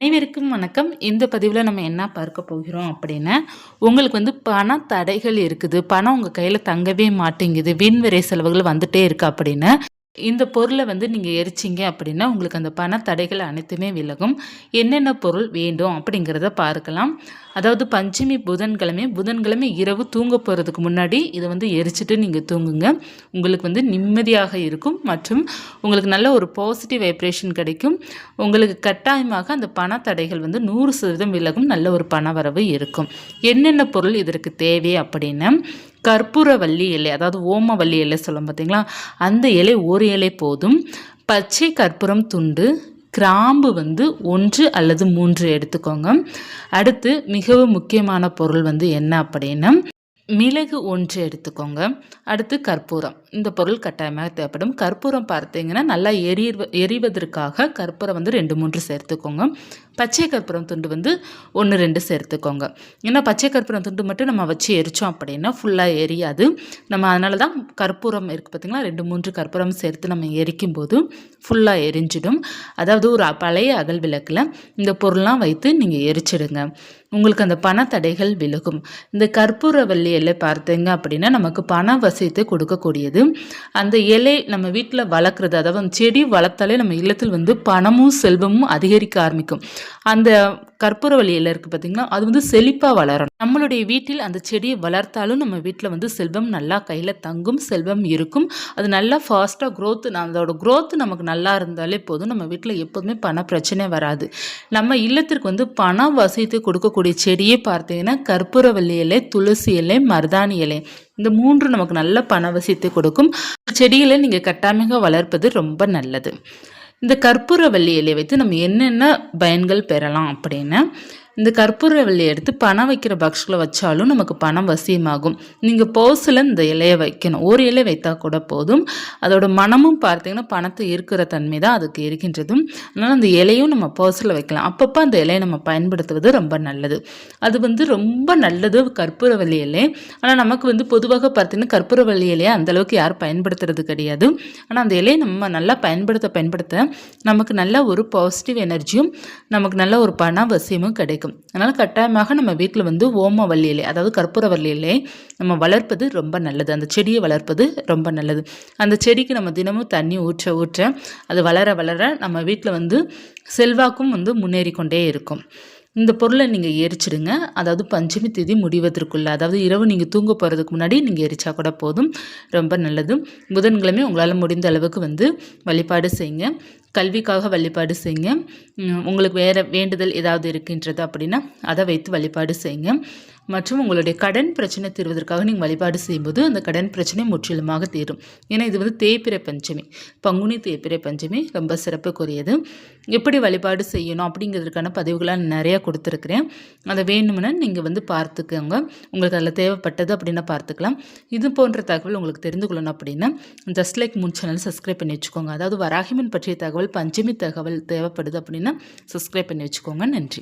அனைவருக்கும் வணக்கம். இந்த பதிவில் நம்ம என்ன பார்க்க போகிறோம் அப்படின்னா உங்களுக்கு வந்து பண தடைகள் இருக்குது. பணம் உங்கள் கையில் தங்கவே மாட்டேங்குது. வீண் செலவுகள் வந்துட்டே இருக்கு அப்படின்னு. இந்த பொருளை வந்து நீங்கள் எரிச்சிங்க அப்படின்னா உங்களுக்கு அந்த பண தடைகள் அனைத்துமே விலகும். என்னென்ன பொருள் வேண்டும் அப்படிங்கிறத பார்க்கலாம். அதாவது பஞ்சமி புதன்கிழமை புதன்கிழமை இரவு தூங்க போகிறதுக்கு முன்னாடி இதை வந்து எரிச்சிட்டு நீங்கள் தூங்குங்க. உங்களுக்கு வந்து நிம்மதியாக இருக்கும் மற்றும் உங்களுக்கு நல்ல ஒரு பாசிட்டிவ் வைப்ரேஷன் கிடைக்கும். உங்களுக்கு கட்டாயமாக அந்த பண தடைகள் வந்து நூறு சதவீதம் விலகும். நல்ல ஒரு பண வரவு இருக்கும். என்னென்ன பொருள் இதற்கு தேவை அப்படின்னா கற்பூரவல்லி இலை அதாவது ஓமவல்லி இலை சொல்லும் பார்த்தீங்களா? அந்த இலை ஒரு இலை போதும். பச்சை கற்பூரம் துண்டு கிராம்பு வந்து ஒன்று அல்லது மூன்று எடுத்துக்கோங்க. அடுத்து மிகவும் முக்கியமான பொருள் வந்து என்ன அப்படின்னா மிளகு ஒன்று எடுத்துக்கோங்க. அடுத்து கற்பூரம். இந்த பொருள் கட்டாயமாக தேவைப்படும். கற்பூரம் பார்த்தீங்கன்னா நல்லா எரி எரிவதற்காக கற்பூரம் வந்து ரெண்டு மூன்று சேர்த்துக்கோங்க. பச்சை கற்பூரம் துண்டு வந்து ஒன்று ரெண்டு சேர்த்துக்கோங்க. ஏன்னா பச்சை கற்பூரம் துண்டு மட்டும் நம்ம வச்சு எரித்தோம் அப்படின்னா ஃபுல்லாக எரியாது. நம்ம அதனால தான் கற்பூரம் இருக்குது பார்த்திங்களா ரெண்டு மூன்று கற்பூரம் சேர்த்து நம்ம எரிக்கும் போது ஃபுல்லாக எரிஞ்சிடும். அதாவது ஒரு பழைய அகல் விளக்கில் இந்த பொருள்லாம் வைத்து நீங்கள் எரிச்சிடுங்க. உங்களுக்கு அந்த பண தடைகள் விலகும். இந்த கற்பூரவல்லி இலை பார்த்தீங்க அப்படின்னா நமக்கு பண வசியத்தை கொடுக்கக்கூடியது. அந்த இலை நம்ம வீட்டில் வளர்க்குறது அதாவது செடி வளர்த்தாலே நம்ம இல்லத்தில் வந்து பணமும் செல்வமும் அதிகரிக்க ஆரம்பிக்கும். அந்த கற்பூரவள்ளி இலை இருக்குது பார்த்திங்கன்னா அது வந்து செழிப்பாக வளரணும். நம்மளுடைய வீட்டில் அந்த செடியை வளர்த்தாலும் நம்ம வீட்டில் வந்து செல்வம் நல்லா கையில் தங்கும் செல்வம் இருக்கும். அது நல்லா ஃபாஸ்ட்டாக க்ரோத் அதோட க்ரோத் நமக்கு நல்லா இருந்தாலே போதும். நம்ம வீட்டில் எப்போதுமே பண பிரச்சனை வராது. நம்ம இல்லத்திற்கு வந்து பண வசதி கொடுக்கக்கூடிய செடியே பார்த்தீங்கன்னா கற்பூரவள்ளி இலை துளசி இலை மருதாணி இலை. இந்த மூன்று நமக்கு நல்ல பண வசியத்தை கொடுக்கும். செடிகளை நீங்கள் கட்டாயமாக வளர்ப்பது ரொம்ப நல்லது. இந்த கற்பூரவல்லி இலையை வைத்து நம்ம என்னென்ன பயன்கள் பெறலாம் அப்படின்னு இந்த கற்பூர கற்பூரவல்லி எடுத்து பணம் வைக்கிற பாக்ஸில் வச்சாலும் நமக்கு பணம் வசியமாகும். நீங்கள் பர்ஸில் இந்த இலையை வைக்கணும். ஒரு இலை வைத்தா கூட போதும். அதோட மனமும் பார்த்தீங்கன்னா பணத்தை இருக்கிற தன்மை தான் அதுக்கு இருக்கின்றதும். அதனால் அந்த இலையும் நம்ம பர்ஸில் வைக்கலாம். அப்பப்போ அந்த இலையை நம்ம பயன்படுத்துவது ரொம்ப நல்லது. அது வந்து ரொம்ப நல்லது கற்பூரவல்லி இலை. ஆனால் நமக்கு வந்து பொதுவாக பார்த்தீங்கன்னா கற்பூரவல்லி இலையை அந்தளவுக்கு யாரும் பயன்படுத்துறது கிடையாது. ஆனால் அந்த இலையை நம்ம நல்லா பயன்படுத்த பயன்படுத்த நமக்கு நல்ல ஒரு பாசிட்டிவ் எனர்ஜியும் நமக்கு நல்ல ஒரு பண வசியமும் கிடைக்கும். கிடைக்கும் அதனால் கட்டாயமாக நம்ம வீட்டில் வந்து ஓம இலை அதாவது கற்பூர இலை நம்ம வளர்ப்பது ரொம்ப நல்லது. அந்த செடியை வளர்ப்பது ரொம்ப நல்லது. அந்த செடிக்கு நம்ம தினமும் தண்ணி ஊற்ற ஊற்ற அது வளர வளர நம்ம வீட்டில் வந்து செல்வாக்கும் வந்து முன்னேறி கொண்டே இருக்கும். இந்த பொருளை நீங்கள் எரிச்சிடுங்க. அதாவது பஞ்சமி தேதி முடிவதற்குள்ளே அதாவது இரவு நீங்கள் தூங்க போகிறதுக்கு முன்னாடி நீங்கள் எரிச்சா கூட போதும். ரொம்ப நல்லது. புதன்கிழமை உங்களால் முடிந்த அளவுக்கு வந்து வழிபாடு செய்யுங்க. கல்விக்காக வழிபாடு செய்யுங்க. உங்களுக்கு வேறு வேண்டுதல் ஏதாவது இருக்கின்றது அப்படின்னா அதை வைத்து வழிபாடு செய்யுங்க. மற்றும் உங்களுடைய கடன் பிரச்சனை தீர்வதற்காக நீங்கள் வழிபாடு செய்யும்போது அந்த கடன் பிரச்சனை முற்றிலுமாக தீரும். ஏன்னா இது வந்து தேய்பிரை பஞ்சமி. பங்குனி தேய்பிரை பஞ்சமி ரொம்ப சிறப்புக்குரியது. எப்படி வழிபாடு செய்யணும் அப்படிங்கிறதுக்கான பதிவுகளாக நிறையா கொடுத்துருக்குறேன். அதை வேணும்னா நீங்கள் வந்து பார்த்துக்கோங்க. உங்களுக்கு அதில் தேவைப்பட்டது அப்படின்னா பார்த்துக்கலாம். இது போன்ற தகவல் உங்களுக்கு தெரிந்து கொள்ளணும் அப்படின்னா ஜஸ்ட் லைக் முன் சேனல் சப்ஸ்கிரைப் பண்ணி வச்சுக்கோங்க. அதாவது வராகிமன் பற்றிய தகவல் பஞ்சமி தகவல் தேவைப்படுது அப்படின்னா சப்ஸ்கிரைப் பண்ணி வச்சுக்கோங்க. நன்றி.